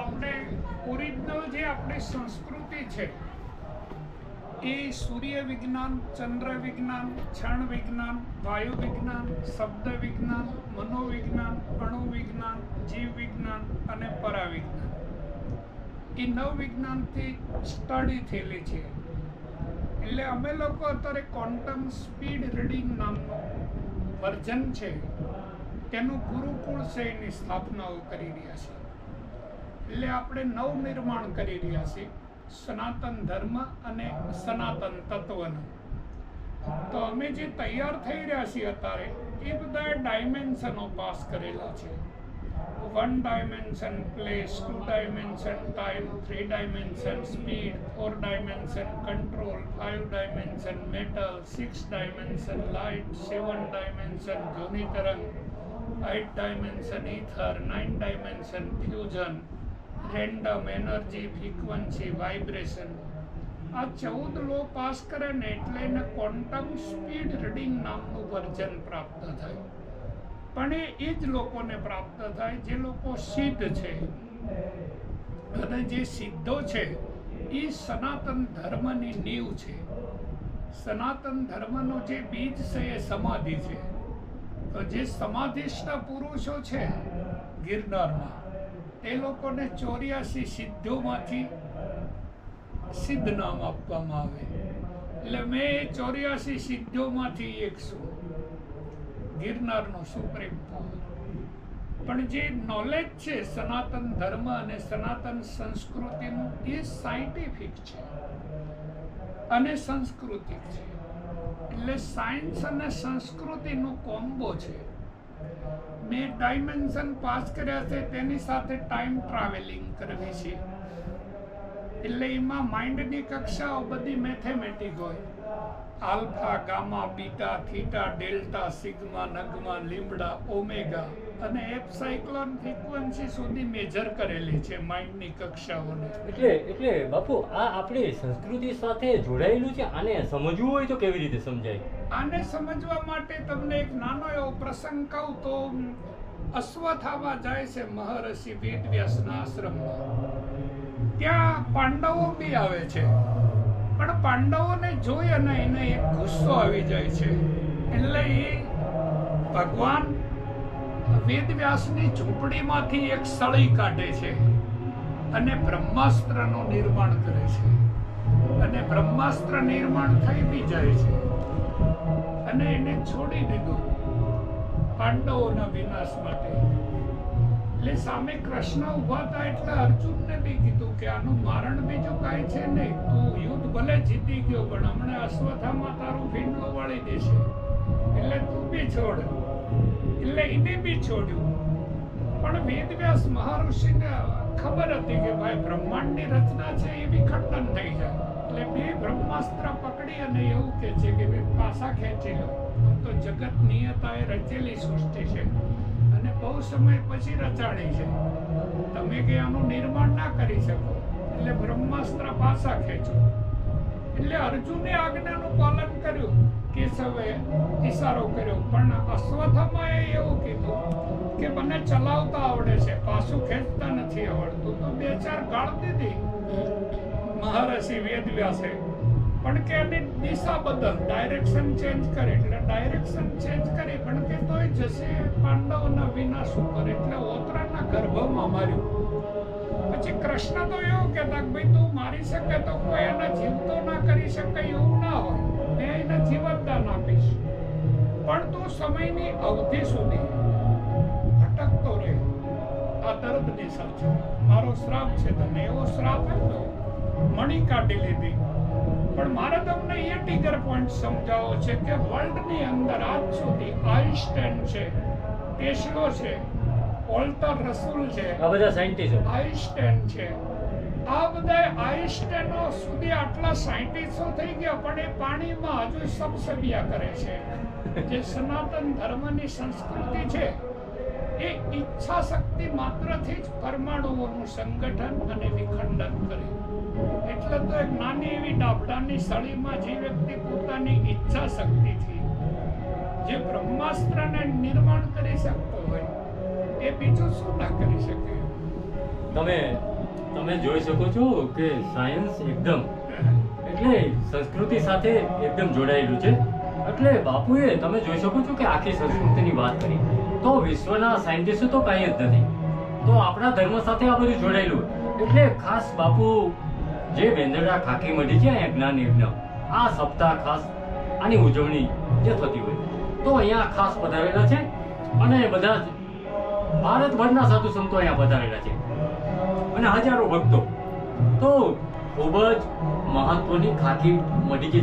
આપણે ઓરિજિનલ જે આપણી સંસ્કૃતિ છે, એ સૂર્ય વિજ્ઞાન, ચંદ્ર વિજ્ઞાન, ક્ષણ વિજ્ઞાન, વાયુ વિજ્ઞાન, શબ્દ વિજ્ઞાન, મનોવિજ્ઞાન અણુ વિજ્ઞાન જીવ વિજ્ઞાન અને પરાવિજ્ઞાન. એ નવ વિજ્ઞાનથી સ્ટડી થયેલી છે. એટલે અમે લોકો અત્યારે ક્વોન્ટમ સ્પીડ રીડિંગ નામનું વર્જન છે, તેનું ગુરુકુળ શૈની સ્થાપનાઓ કરી રહ્યા છે એટલે આપણે નવ નિર્માણ કરી રહ્યા છીએ. સનાતન ધર્મ અને સનાતન તત્વનું. તો અમે જે તૈયાર થઈ રહ્યા છીએ અત્યારે, એ બધા ડાયમેન્શનો પાસ કરેલા છે. One dimension place two dimension time three dimension speed four dimension control five dimension metal six dimension light seven dimension ધ્વનિ તરંગ eight dimension ether nine dimension fusion random energy frequency vibration આ ચૌદ લો pass કરે ને એટલે એને quantum speed reading નામનું version પ્રાપ્ત થાય. પણ એ એ જ લોકોને પ્રાપ્ત થાય જે લોકો સિદ્ધ છે. અને જે સિદ્ધો છે, એ સનાતન ધર્મની નીવ છે. સનાતન ધર્મનો જે બીજ છે, એ સમાધિ છે. તો જે સમાધિષ્ઠ પુરુષો છે, ગિરનારમાં તે લોકોને ચોર્યાસી સિદ્ધોમાંથી સિદ્ધ નામ આપવામાં આવે. એટલે મેં એ ચોર્યાસી સિદ્ધોમાંથી એક છું. ગિરનારનો સુપ્રીમ પણ જે નોલેજ છે સનાતન ધર્મ અને સનાતન સંસ્કૃતિનું એ સાયન્ટિફિક છે અને સાંસ્કૃતિક છે. એટલે સાયન્સ અને સંસ્કૃતિનું કોમ્બો છે. મેં ડાયમેન્શન પાસ કર્યા છે તેની સાથે ટાઈમ ટ્રાવેલિંગ કરવી છે. એટલે એમાં માઇન્ડની કક્ષાઓ બધી મેથેમેટિક હોય. Alpha gamma beta theta delta sigma Nagma lambda omega અને એપ સાયક્લોન ફ્રીક્વન્સી સુધી મેજર કરેલી છે માઇન્ડની કક્ષાઓને. એટલે એટલે બાપુ આ આપણી સંસ્કૃતિ સાથે જોડાયેલું છે આને સમજવું હોય તો કેવી રીતે સમજાય? આને સમજવા માટે તમને એક નાનો એવો પ્રસંગ કહું તો અશ્વથાવા જાય છે મહર્ષિ વેદવ્યાસના આશ્રમમાં. ત્યાં પાંડવો બી આવે છે. પણ પાંડવોને જોઈ અને એને એક ગુસ્સો આવી જાય છે. એટલે એ ભગવાન વેદવ્યાસની ઝૂંપડીમાંથી એક સળી કાઢે છે અને બ્રહ્માસ્ત્રનું નિર્માણ કરે છે. અને બ્રહ્માસ્ત્ર નિર્માણ થઈ બી જાય છે. અને એને છોડી દીધું પાંડવોના વિનાશ માટે. સામે કૃષ્ણ ઊભા હતા એટલે અર્જુનને બી કીધું કે આનું મારણ બીજું કાંઈ છે નહીં. તું યુદ્ધ ભલે જીતી ગયો, પણ હમણાં અશ્વથામાં તારું ભીંડલું વાળી દેશે. એટલે તું બી છોડ. એટલે એને બી છોડ્યું. પણ વેદવ્યાસ મહર્ષિને ખબર હતી કે ભાઈ બ્રહ્માંડની રચના છે એ બી ખંડન થઈ જાય. એટલે બે બ્રહ્માસ્ત્ર પકડી અને એવું કે છે કે પાસા ખેંચી લો. તો જગત નિયતાએ રચેલી સૃષ્ટિ છે. બહુ સમય પછી રચાણી છે. તમે કે આનું નિર્માણ ના કરી શકો. એટલે બ્રહ્માસ્ત્ર પાછા ખેંચો. એટલે અર્જુને આજ્ઞાનું પાલન કર્યું. કેશવે ઈશારો કર્યો. પણ અશ્વત્થામાએ એવું કીધું કે મને ચલાવતા આવડે છે. પાછું ખેંચતા નથી આવડતું. તો બે ચાર ગાળ દીધી. મહર્ષિ વેદવ્યાસે પણ કે એની દિશા બદલ ડાયરેક્શન ચેન્જ કરે, એટલે ડાયરેક્શન ચેન્જ કરી, પણ કે તોય જશે પાંડવોના વિનાશ ઉપર, એટલે ઓતરાના ગર્ભમાં માર્યું. પછી કૃષ્ણ તો એવું કહેતા કે ભાઈ, તું મારી શકે તો કોઈ એને જીવતો ના કરી શકે, એવું ના હોય. મેં એને જીવતદાન આપીશ. પણ તું સમયની અવધિ સુધી ભટકતો રહે. આ દર્દની સાચી મારો શ્રાપ છે, તને એવો શ્રાપ હતો મણી કાઢી લીધી. પણ મારે તમને એ ટીગર પોઈન્ટ સમજાવો છે કે વર્લ્ડની અંદર આજ સુધી આઈન્સ્ટાઈન છે ટેસ્લો છે ઓલ્ટર રસુલ છે આ બધા સાયન્ટિસ્ટ આઈન્સ્ટાઈન છે. આ બધા આઈન્સ્ટાઈનો સુધી આટલા સાયન્ટિસ્ટો થઈ ગયા પણ એ પાણીમાં હજુ સબસબિયા કરે છે. જે સનાતન ધર્મની સંસ્કૃતિ છે એ ઈચ્છા શક્તિ માત્રથી જ પરમાણુઓનું સંગઠન અને વિખંડન કરે એટલે તો એક નાની એવી ડાબડાની સળીમાં જે વ્યક્તિ પોતાની ઈચ્છા શક્તિથી જે બ્રહ્માસ્ત્રને નિર્માણ કરી શકતો હોય, એ બીજું શું ના કરી શકે? તમે તમે જોઈ શકો છો કે સાયન્સ એકદમ, એટલે સંસ્કૃતિ સાથે એકદમ જોડાયેલું છે. એટલે બાપુએ, તમે જોઈ શકો છો કે આખી સંસ્કૃતિની વાત કરી. તો વિશ્વના સાયન્ટિસ્ટ તો કાંઈ જ નથી. તો આપણા ધર્મ સાથે આ બધું જોડાયેલું. એટલે ખાસ બાપુ, જે વેંદડા ખાખી મળી છે જ્ઞાન યજ્ઞ, આ સપ્તાહ ખાસ આની ઉજવણી જે થતી હોય. તો અહીંયા ખાસ પધારેલા છે અને બધા જ ભારતભરના સાધુ સંતો અહીંયા પધારેલા છે. અને હજારો ભક્તો. તો ખૂબ જ મહત્વની ખાખી મઢી જે